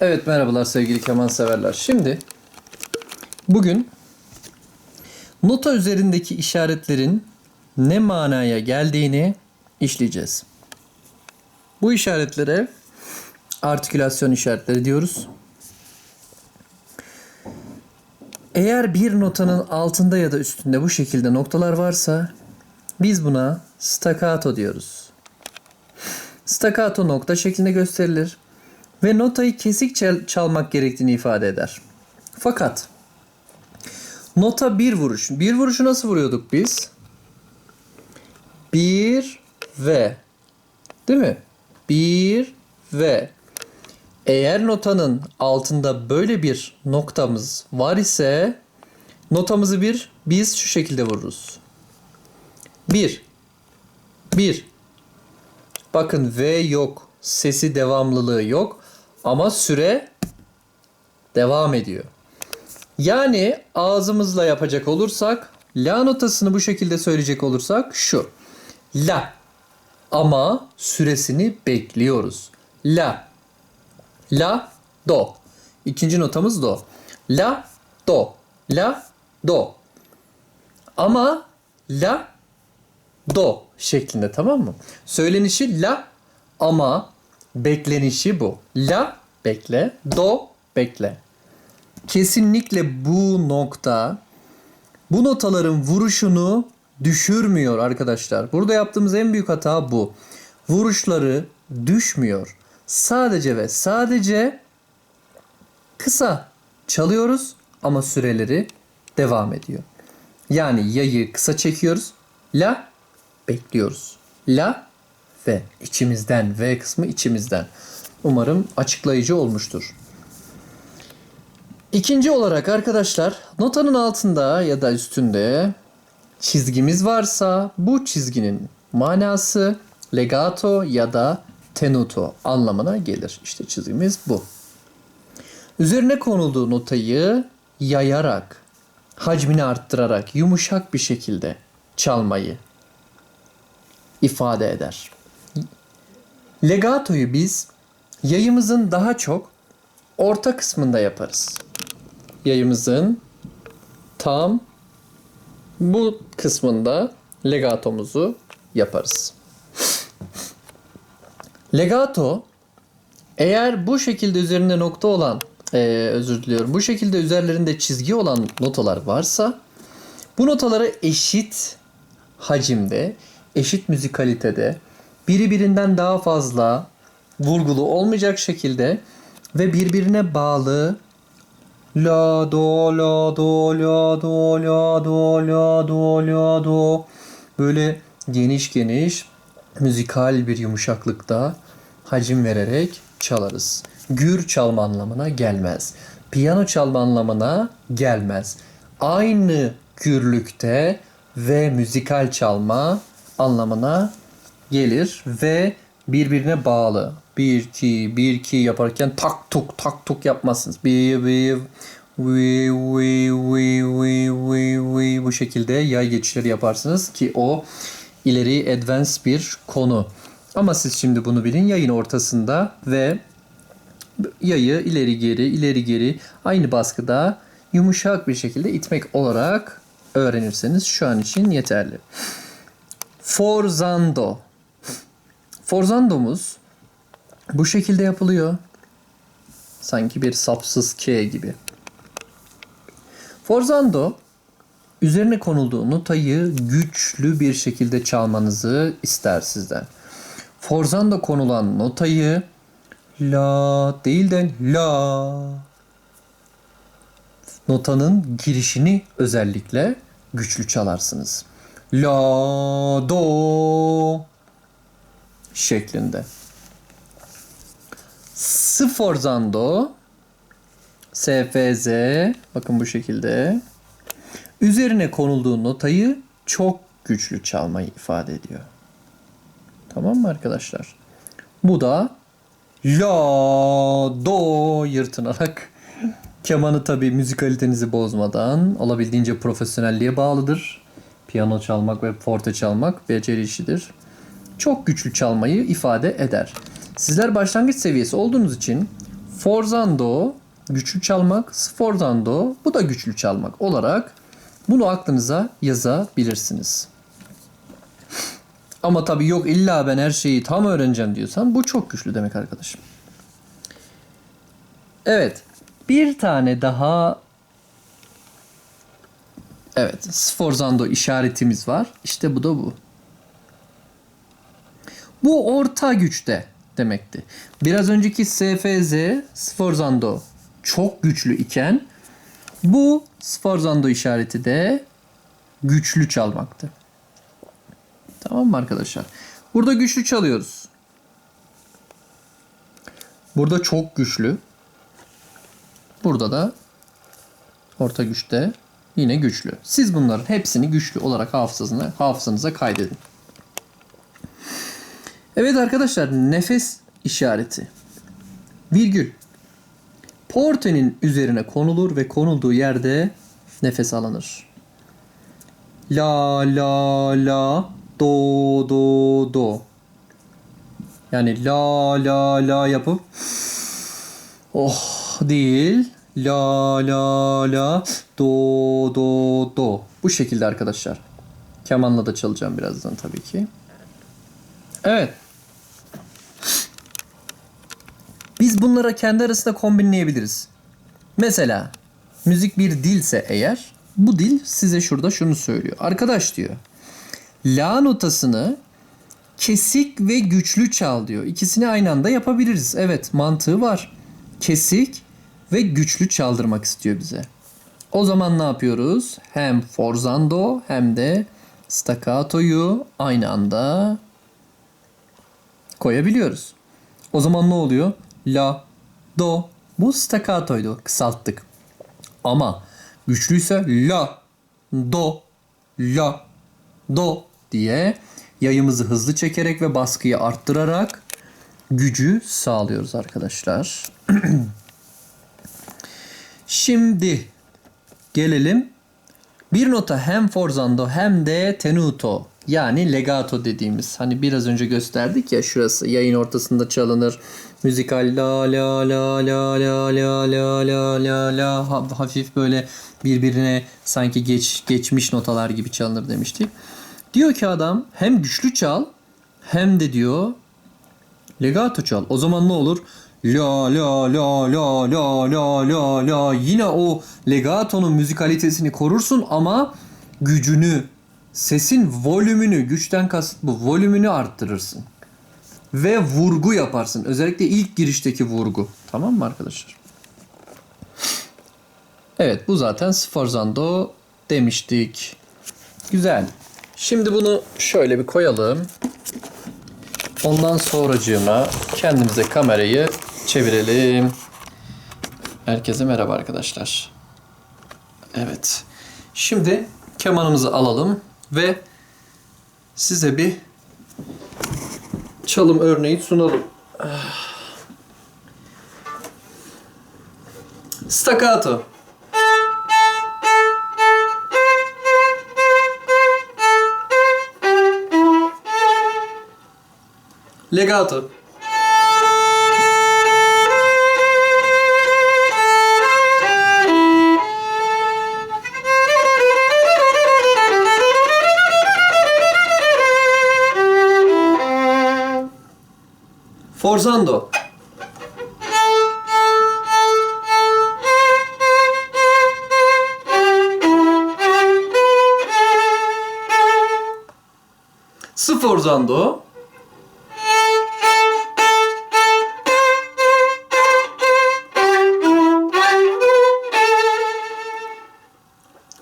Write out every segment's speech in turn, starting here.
Evet merhabalar sevgili keman severler. Şimdi bugün nota üzerindeki işaretlerin ne manaya geldiğini işleyeceğiz. Bu işaretlere artikülasyon işaretleri diyoruz. Eğer bir notanın altında ya da üstünde bu şekilde noktalar varsa biz buna staccato diyoruz. Staccato nokta şeklinde gösterilir ve notayı kesik çal- çalmak gerektiğini ifade eder. Fakat nota bir vuruş. Bir vuruşu nasıl vuruyorduk biz? Bir ve değil mi? Bir ve eğer notanın altında böyle bir noktamız var ise notamızı bir biz şu şekilde vururuz. Bir. Bir. Bakın V yok. Sesi devamlılığı yok. Ama süre devam ediyor. Yani ağzımızla yapacak olursak la notasını bu şekilde söyleyecek olursak şu. La. Ama süresini bekliyoruz. La. La, do. İkinci notamız do. La, do. La, do. Ama la, do şeklinde tamam mı? Söylenişi la ama beklenişi bu. La bekle, do bekle. Kesinlikle bu nokta bu notaların vuruşunu düşürmüyor arkadaşlar. Burada yaptığımız en büyük hata bu. Vuruşları düşmüyor. Sadece ve sadece kısa çalıyoruz ama süreleri devam ediyor. Yani yayı kısa çekiyoruz. La bekliyoruz. La ve içimizden V kısmı içimizden. Umarım açıklayıcı olmuştur. İkinci olarak arkadaşlar notanın altında ya da üstünde çizgimiz varsa bu çizginin manası legato ya da tenuto anlamına gelir. İşte çizgimiz bu. Üzerine konulduğu notayı yayarak, hacmini arttırarak, yumuşak bir şekilde çalmayı ifade eder. Legatoyu biz yayımızın daha çok orta kısmında yaparız. Yayımızın tam bu kısmında legatomuzu yaparız. Legato eğer bu şekilde üzerinde nokta olan eee, özür diliyorum bu şekilde üzerlerinde çizgi olan notalar varsa bu notaları eşit hacimde, eşit müzikalitede, biri birinden daha fazla vurgulu olmayacak şekilde ve birbirine bağlı la do la do la do la do la do la do böyle geniş geniş müzikal bir yumuşaklıkta hacim vererek çalarız. Gür çalma anlamına gelmez. Piyano çalma anlamına gelmez. Aynı gürlükte ve müzikal çalma anlamına gelir ve birbirine bağlı. Bir iki bir iki yaparken tak tuk tak tuk yapmazsınız. Bir bir vi vi vi vi vi vi bu şekilde yay geçişleri yaparsınız ki o ileri advanced bir konu. Ama siz şimdi bunu bilin yayın ortasında ve yayı ileri geri ileri geri aynı baskıda yumuşak bir şekilde itmek olarak öğrenirseniz şu an için yeterli. Forzando. Forzandomuz bu şekilde yapılıyor. Sanki bir sapsız K gibi. Forzando üzerine konulduğu notayı güçlü bir şekilde çalmanızı ister sizden. Forzando konulan notayı la değil de la notanın girişini özellikle güçlü çalarsınız. La do şeklinde. Sforzando SFZ bakın bu şekilde üzerine konulduğu notayı çok güçlü çalmayı ifade ediyor. Tamam mı arkadaşlar? Bu da la do yırtınarak kemanı tabi müzikalitenizi bozmadan olabildiğince profesyonelliğe bağlıdır. Piyano çalmak ve forte çalmak beceri işidir. Çok güçlü çalmayı ifade eder. Sizler başlangıç seviyesi olduğunuz için forzando güçlü çalmak, sforzando bu da güçlü çalmak olarak bunu aklınıza yazabilirsiniz. Ama tabii yok illa ben her şeyi tam öğreneceğim diyorsan bu çok güçlü demek arkadaşım. Evet. Bir tane daha Evet, sforzando işaretimiz var. İşte bu da bu. Bu orta güçte demekti. Biraz önceki SFZ, sforzando çok güçlü iken bu sforzando işareti de güçlü çalmaktı. Tamam mı arkadaşlar? Burada güçlü çalıyoruz. Burada çok güçlü. Burada da orta güçte yine güçlü. Siz bunların hepsini güçlü olarak hafızanıza, hafızanıza kaydedin. Evet arkadaşlar nefes işareti. Virgül. Portenin üzerine konulur ve konulduğu yerde nefes alınır. La la la do do do. Yani la la la yapıp oh değil. La la la do do do. Bu şekilde arkadaşlar. Kemanla da çalacağım birazdan tabii ki. Evet. Bunlara kendi arasında kombinleyebiliriz. Mesela müzik bir dilse eğer bu dil size şurada şunu söylüyor. Arkadaş diyor. La notasını kesik ve güçlü çal diyor. İkisini aynı anda yapabiliriz. Evet mantığı var. Kesik ve güçlü çaldırmak istiyor bize. O zaman ne yapıyoruz? Hem forzando hem de staccato'yu aynı anda koyabiliyoruz. O zaman ne oluyor? La, do. Bu staccato'ydu. Kısalttık. Ama güçlüyse la, do, la, do diye yayımızı hızlı çekerek ve baskıyı arttırarak gücü sağlıyoruz arkadaşlar. Şimdi gelelim bir nota hem forzando hem de tenuto yani legato dediğimiz hani biraz önce gösterdik ya şurası yayın ortasında çalınır. Müzikal la la la la la la la la la la Ha- hafif böyle birbirine sanki geç geçmiş notalar gibi çalınır demiştik. Diyor ki adam hem güçlü çal hem de diyor legato çal. O zaman ne olur? La la la la la la la la yine o legatonun müzikalitesini korursun ama gücünü sesin volümünü güçten kasıt bu volümünü arttırırsın. Ve vurgu yaparsın. Özellikle ilk girişteki vurgu. Tamam mı arkadaşlar? Evet bu zaten sforzando demiştik. Güzel. Şimdi bunu şöyle bir koyalım. Ondan sonracığıma kendimize kamerayı çevirelim. Herkese merhaba arkadaşlar. Evet. Şimdi kemanımızı alalım ve size bir çalım örneği sunalım. Staccato. Legato. Sforzando. Sforzando.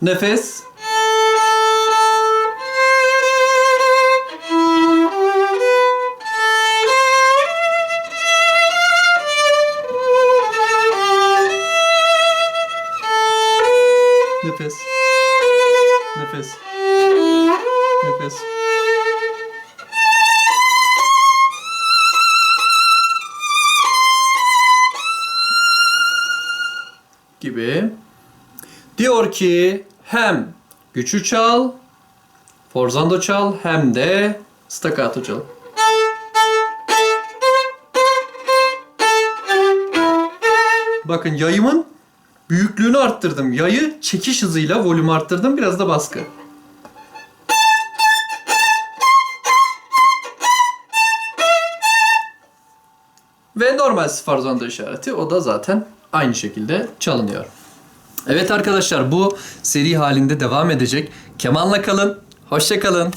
Nefes. Gibi. Diyor ki hem güçlü çal, forzando çal hem de staccato çal. Bakın yayımın büyüklüğünü arttırdım. Yayı çekiş hızıyla volüm arttırdım. Biraz da baskı. Ve normal sıfır zonda işareti. O da zaten aynı şekilde çalınıyor. Evet arkadaşlar bu seri halinde devam edecek. Kemanla kalın. Hoşça kalın.